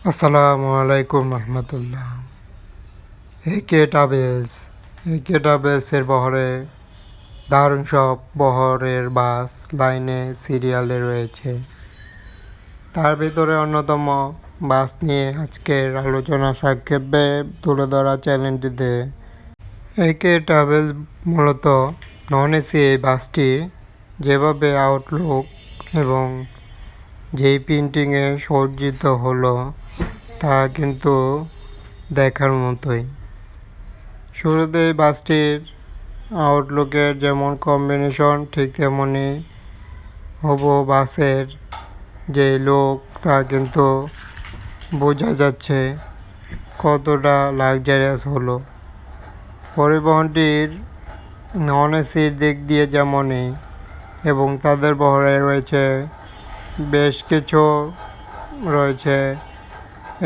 আসসালামু আলাইকুম রহমতুল্লাহ। ট্রাভেলস এই কে ট্রাভেলসের বহরে দারুণ সব বহরের বাস, লাইনে, সিরিয়ালে রয়েছে। তার ভিতরে অন্যতম বাস নিয়ে আজকের আলোচনা সংক্ষেপে তুলে ধরা চ্যানেলটিতে কে ট্রাভেলস মূলত নন এসি এই বাসটি যেভাবে আউটলুক এবং যেই প্রিন্টিংয়ে সজ্জিত হলো, তা কিন্তু দেখার মতোই। শুরুতে বাসটির আউটলুকের যেমন কম্বিনেশন ঠিক তেমনই হব বাসের যে লোক তা কিন্তু বোঝা যাচ্ছে কতটা লাক্সারিয়াস হলো। পরিবহনটির নন এসির দিক দিয়ে যেমনই, এবং তাদের বহরে রয়েছে বেশ কিছু রয়েছে,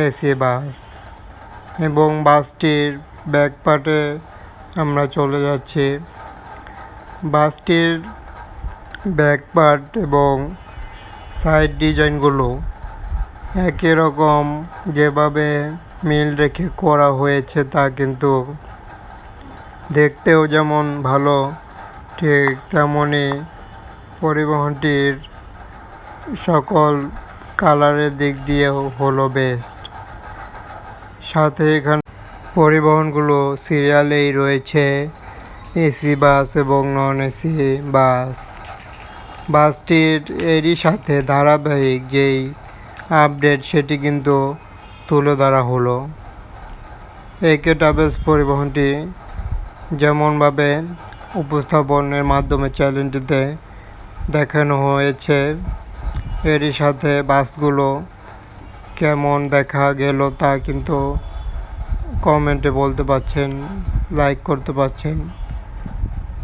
এসি বাস এবং বাসটির ব্যাক পার্টে আমরা চলে যাচ্ছি। বাসটির ব্যাক পার্ট এবং সাইড ডিজাইনগুলো একই রকম যেভাবে মিল রেখে করা হয়েছে তা কিন্তু দেখতেও যেমন ভালো, ঠিক তেমনই পরিবহনটির সকল কালারের দিক দিয়েও হলো বেস্ট সাথে এখানে পরিবহনগুলো সিরিয়ালেই রয়েছে, এসি বাস এবং নন এসি বাস। বাসটির এরই সাথে ধারাবাহিক যেই আপডেট সেটি কিন্তু তুলে ধরা হলো। একে ট্রাভেলস পরিবহনটি যেমনভাবে উপস্থাপনের মাধ্যমে চ্যানেলটিতে দেখানো হয়েছে এরই সাথে বাসগুলো কেমন দেখা গেল তা কিন্তু কমেন্টে বলতে পারছেন, লাইক করতে পারছেন।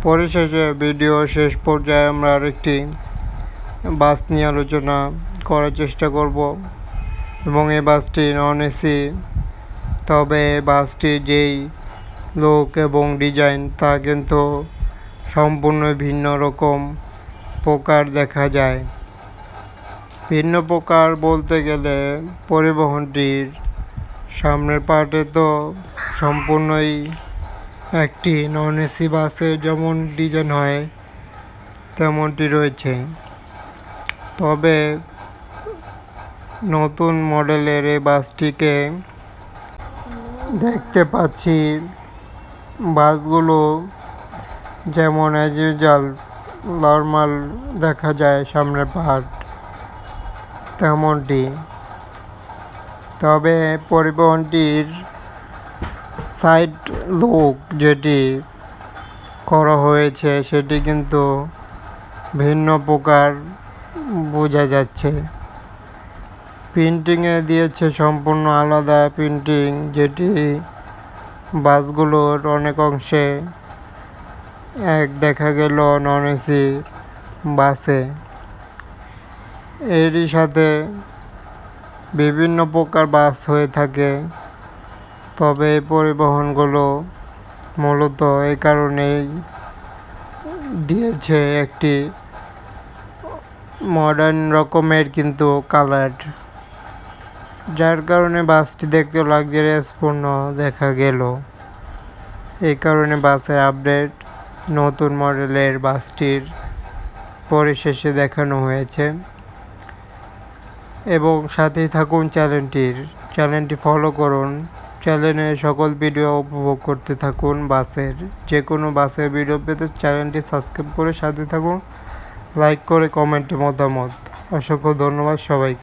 পরিশেষে ভিডিও শেষ পর্যায়ে আমরা আরেকটি বাস নিয়ে আলোচনা করার চেষ্টা করব। এবং এই বাসটি নন এসি, তবে বাসটির যেই লোক এবং ডিজাইন তা কিন্তু সম্পূর্ণ ভিন্ন রকম প্রকার দেখা যায়। ভিন্ন প্রকার বলতে গেলে পরিবহনটির সামনের পার্টে তো সম্পূর্ণই একটি নন এসি বাসের যেমন ডিজাইন হয়, তেমনটি রয়েছে। তবে নতুন মডেলের এই বাসটিকে দেখতে পাচ্ছি, বাসগুলো যেমন অ্যাজ ইউজাল নর্মাল দেখা যায় সামনের পার্ট তেমনটি। তবে পরিবহনটির সাইড লুক যেটি করা হয়েছে, সেটি কিন্তু ভিন্ন প্রকার বোঝা যাচ্ছে। প্রিন্টিংয়ে দিয়েছে সম্পূর্ণ আলাদা প্রিন্টিং, যেটি বাসগুলোর অনেক অংশে এক দেখা গেল নন এসি বাসে। এরই সাথে বিভিন্ন প্রকার বাস হয়ে থাকে। তবে এই পরিবহনগুলো মূলত এই কারণেই দিয়েছে একটি মডার্ন রকমের কিন্তু কালার যার কারণে বাসটি দেখতে লাক্সারিয়াসপূর্ণ দেখা গেল। এই কারণে বাসের আপডেট নতুন মডেলের বাসটির পরিশেষে দেখানো হয়েছে। এবং সাথেই থাকুন চ্যানেলটির। চ্যানেলটি ফলো করুন। চ্যানেলে সকল ভিডিও উপভোগ করতে থাকুন বাসের। যে কোনো বাসের ভিডিও পেতে চ্যানেলটি সাবস্ক্রাইব করে সাথে থাকুন। লাইক করে কমেন্টে মতামত। অসংখ্য ধন্যবাদ সবাইকে।